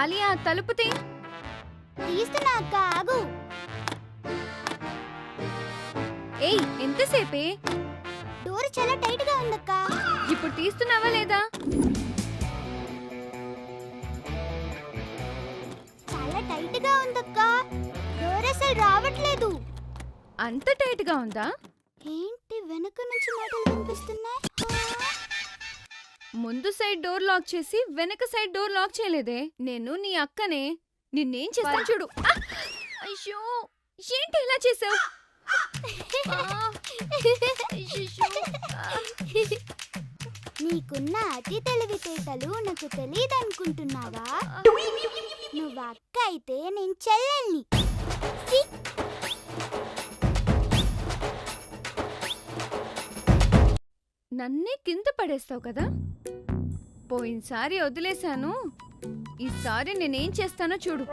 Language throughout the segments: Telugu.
ఆలియా తలుపు తీ తీస్తున్నా అక్క ఆగు. ఏయ్ ఎంతసేపే? డోర్ చాలా టైట్గా ఉందక్క. ఇప్పుడు తీస్తున్నావా లేదా? చాలా టైట్గా ఉందక్క. డోర్ అసలు రావట్లేదు. అంత టైట్గా ఉందా? ఏంటి వెనక నుంచి మాటలు వినిపిస్తున్నాయి? ముందు సైడ్ డోర్ లాక్ చేసి వెనక సైడ్ డోర్ లాక్ చేయలేదే. నేను నీ అక్కనే. నిన్నేం చేస్తాను చూడు! అయ్యో! ఏంటి ఇలా చేసావు? నీకున్న అతి తెలివితేటలు నాకు తెలియదు అనుకుంటున్నావా నువ్వు అక్క అయితే నేను చెల్లెల్ని. నన్నే కింద పడేస్తావు కదా? పోయినసారి వదిలేశాను. ఈసారి నేనేం చేస్తానో చూడు.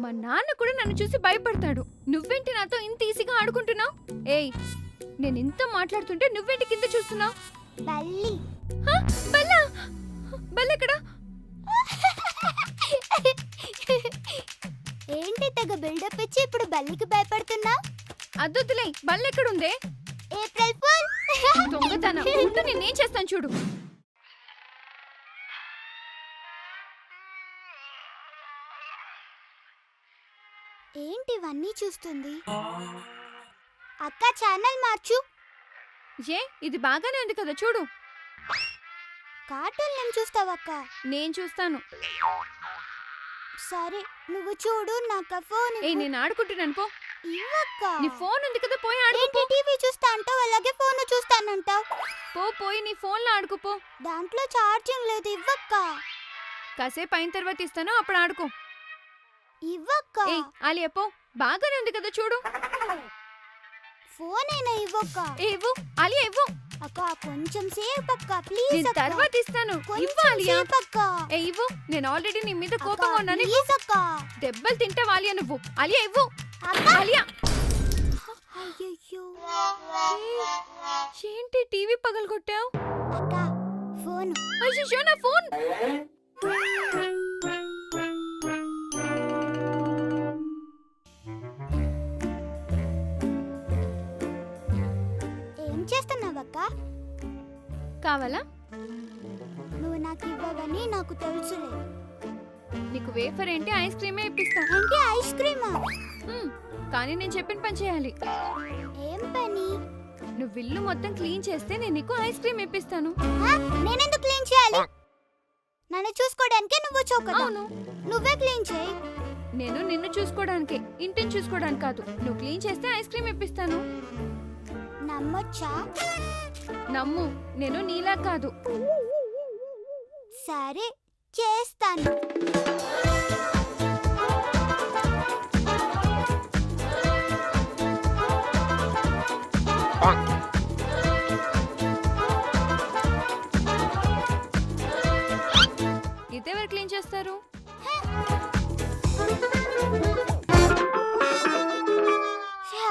మా నాన్న కూడా నన్ను చూసి భయపడతాడు. నువ్వేంటి నాతో ఇంత ఈజీగా ఆడుకుంటున్నావు? ఏయ్ నేను ఇంత మాట్లాడుతుంటే నువ్వేంటి కింద చూస్తున్నావు? బల్లి. బల్లా? బల్లెక్కడా ఏంటి తెగ బిల్డప్ ఇచ్చి ఇప్పుడు బల్లికి భయపడుతున్నా? అద్దొద్దులే బల్లెక్కడుందే ఏప్రిల్ ఫూల్ దొంగతనం. ఉండు నేనేం చేస్తాను చూడు. ఏంటి ఇవన్నీ చూస్తుంది? అక్క ఛానల్ మార్చు. ఏ ఇది బాగానే ఉంది కదా చూడు. కార్టూన్ నేను చూస్తావక్క నేను చూస్తాను. సరే నువ్వు చూడు నాకు ఫోన్ ఏ నేను ఆడుకుంటున్నాను పో. ఇవ్వక్క. నీ ఫోన్ ఉంది కదా పోయి ఆడుకో పో పోయి నీ ఫోన్లో ఆడుకోపో. దాంట్లో ఛార్జింగ్ లేదు ఇవ్వక్క. కాసేపు అయిన తర్వాత ఇస్తాను అప్పుడు ఆడుకో. ఇవ్వక్క. ఏ ఆలియా పో. బాగానే ఉంది కదా చూడు. ఫోన్ అయినా ఇవ్వక్క. ఏ ఇవ్వు. ఆలియా ఇవ్వు. అక్క కొంచెం సేపు అక్క ప్లీజ్ నేను అక్క. తర్వాత ఇస్తాను. ఇవ్వు కొంచెం ఆలియా. సేపు అక్క. ఏ ఇవ్వు. నేను ఆల్రెడీ నీ మీద కోపంగా ఉన్నాను. ప్లీజ్ అక్క. దెబ్బలు తింటావు ఆలియా నువ్వు. ఆలియా ఇవ్వు. అక్క. ఆలియా. టీవీ పగలగొట్టావు? అక్క ఫోన్. అయ్యో నా ఫోన్! ఏం చేస్తున్నావక్క? కావాలా? నువ్వు నాకు ఇవ్వవని నాకు తెలుసులే. నీకు వేఫర్ ఏంటి ఐస్ క్రీమే ఇప్పిస్తా. అంటే ఐస్ క్రీమా? కానీ నేను చెప్పిన పని చేయాలి. ఏం పని? నువ్వు ఇల్లు మొత్తం క్లీన్ చేస్తే నేను నీకు ఐస్ క్రీమ్ ఇప్పిస్తాను. నేనెందుకు క్లీన్ చేయాలి? నన్ను చూసుకోవడానికి నువ్వు చౌకదా అవును. నువ్వే క్లీన్ చేయి. నేను నిన్ను చూసుకోవడానికి ఇంటిని చూసుకోవడానికి కాదు. నువ్వు క్లీన్ చేస్తే ఐస్ క్రీమ్ ఇప్పిస్తాను. నమ్మొచ్చా? నమ్ము. నేను నీలా కాదు. సరే చేస్తాను. ఇదెవరు క్లీన్ చేస్తారు?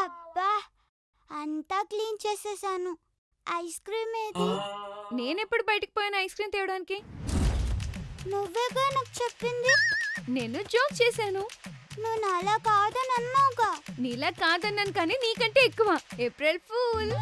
అబ్బా అంతా క్లీన్ చేసేసాను. ఐస్ క్రీమ్ ఏది? నేనెప్పుడు బయటికి పోయాను ఐస్ క్రీమ్ తేవడానికి? నువ్వేగా నాకు చెప్పింది? నేను జోక్ చేశాను. నువ్వు నాలా కాదని అన్నావుగా. నీలా కాదన్నాను కానీ నీకంటే ఎక్కువ. April fool.